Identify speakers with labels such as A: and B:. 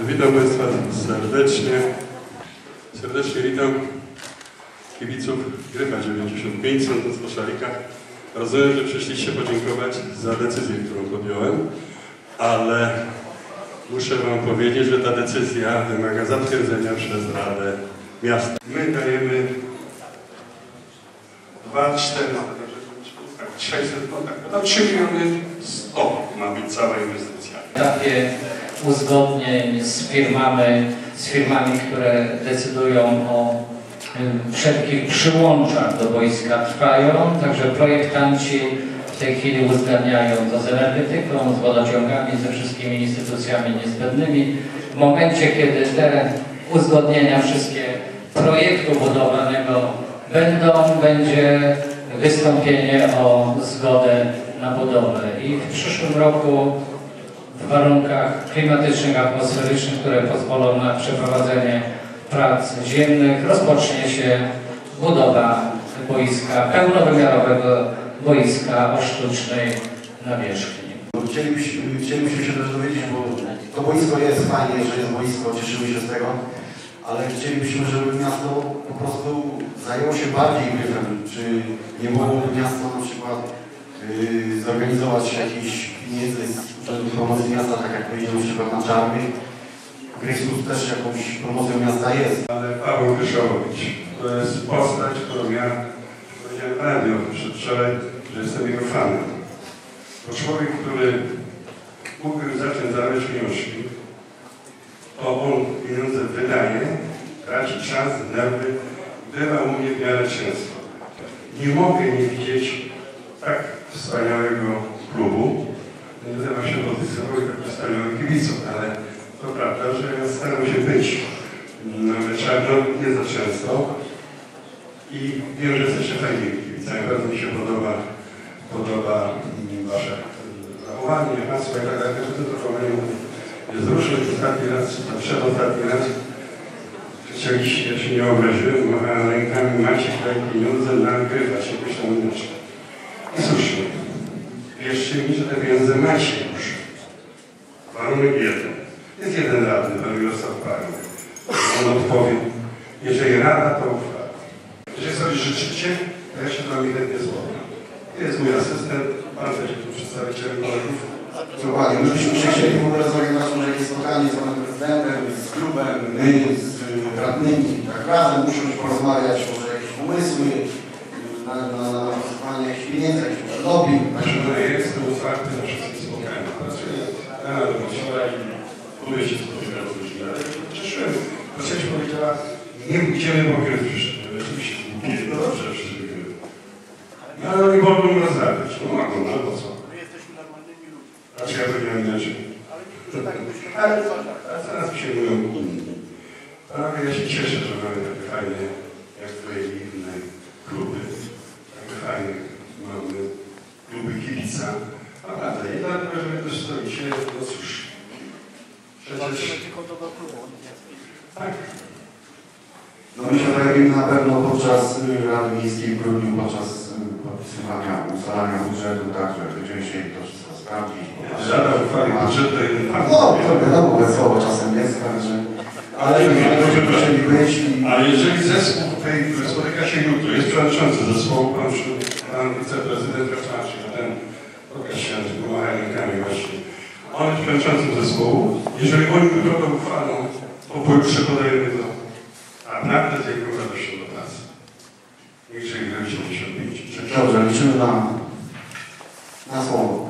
A: Witam Państwa serdecznie. Serdecznie witam kibiców Gryfa 95, sądząc po. Rozumiem, że przyszliście podziękować za decyzję, którą podjąłem, ale muszę Wam powiedzieć, że ta decyzja wymaga zatwierdzenia przez Radę Miasta. My dajemy 2, 4, tak, 600, no tak, no 3 miliony 100 ma być cała inwestycja.
B: etapie uzgodnień z firmami, z firmami, które decydują o wszelkich przyłączach do wojska trwają, także projektanci w tej chwili uzgadniają to z energetyką, z wodociągami, ze wszystkimi instytucjami niezbędnymi. W momencie, kiedy te uzgodnienia wszystkie projektu budowanego będą, będzie wystąpienie o zgodę na budowę. I w przyszłym roku w warunkach klimatycznych, atmosferycznych, które pozwolą na przeprowadzenie prac ziemnych, rozpocznie się budowa boiska, pełnowymiarowego boiska o sztucznej nawierzchni.
C: Chcielibyśmy, chcielibyśmy się też dowiedzieć, bo to boisko jest fajnie, że jest boisko, cieszymy się z tego, ale chcielibyśmy, żeby miasto po prostu zajęło się bardziej gryfem. Czy nie mogłoby miasto na przykład yy, zorganizować jakiś pieniędzy Urzędu Promocji Miasta, tak jak powiedział przykład na Czarny. Gryfus też jakąś promocją miasta jest.
A: Ale Paweł Wyszałowicz to jest postać, którą ja powiedziałem radio przedwczoraj, że jestem jego fanem. To człowiek, który mógłbym zacząć zarabiać pieniążki, to on pieniądze wydaje, traci czas, nerwy, bywa u mnie w miarę często. Nie mogę nie widzieć tak wspaniałego klubu, nie Wodysław i tak wspaniałych kibiców, ale to prawda, że ja staram się być. Na meczach, no nie za często. I wiem, że jesteście fajnymi kibicami, bardzo mi się podoba, podoba wasze y, zachowanie, hasła i tak dalej, to zachowanie jest różne ostatni raz, tam przedostatni raz Chcieliście, ja się nie obraziłem, machałem rękami, macie tutaj pieniądze, nagrywać jakoś tam inaczej. Mi, że te pieniądze macie już. Warunek jeden. Jest jeden radny, pan Mirosław Parny. On odpowie, jeżeli rada, to uchwala. Jeżeli sobie życzycie, to ja się z wami chętnie złożę. Jest mój asystent, pan będzie tu przedstawicielem kolegów.
C: Dokładnie, my byśmy się chcieli w ogóle zorganizować może jakieś spotkanie z panem prezydentem, z klubem, my z radnymi, tak razem musimy porozmawiać, może jakieś pomysły na, na, na jakieś może lobby,
A: Także
C: także
A: no, jestem otwarty na wszystkie spotkania. Na i lubię się spotykać z ludźmi, ale cieszyłem. Przecież powiedziała, nie idziemy po gry przyszedł. Nie, no dobrze, wszyscy. No ale oni mogą rozmawiać. No mogą, no co? Znaczy ja powiedziałem inaczej. Ale, ale teraz mi się mówią inni. Ale ja się cieszę, że mamy takie fajne, jak wy i inne kluby. Takie fajne mamy kluby kibica. Naprawdę, i dlatego, że wy tu stoicie, no cóż. Przecież... Tak.
C: no my się pojawimy na pewno podczas y, Rady Miejskiej w grudniu, podczas y, podpisywania, ustalania budżetu, tak, że będziemy chcieli to wszystko sprawdzić.
A: Rada uchwali budżet to jeden pan.
C: No, to wiadomo, wesoło czasem jest, także... Ale będziemy chcieli być i...
A: A jeżeli zespół tej, który spotyka się jutro, jest przewodniczący zespołu, pan, pan wiceprezydent Kaczmarczyk, a ten że pomacha rękami właśnie. On jest przewodniczącym zespołu. Jeżeli oni jutro to uchwalą, podajemy to. A naprawdę z jego radością do pracy. Niech się gra 95.
C: Dobrze, liczymy na, na słowo.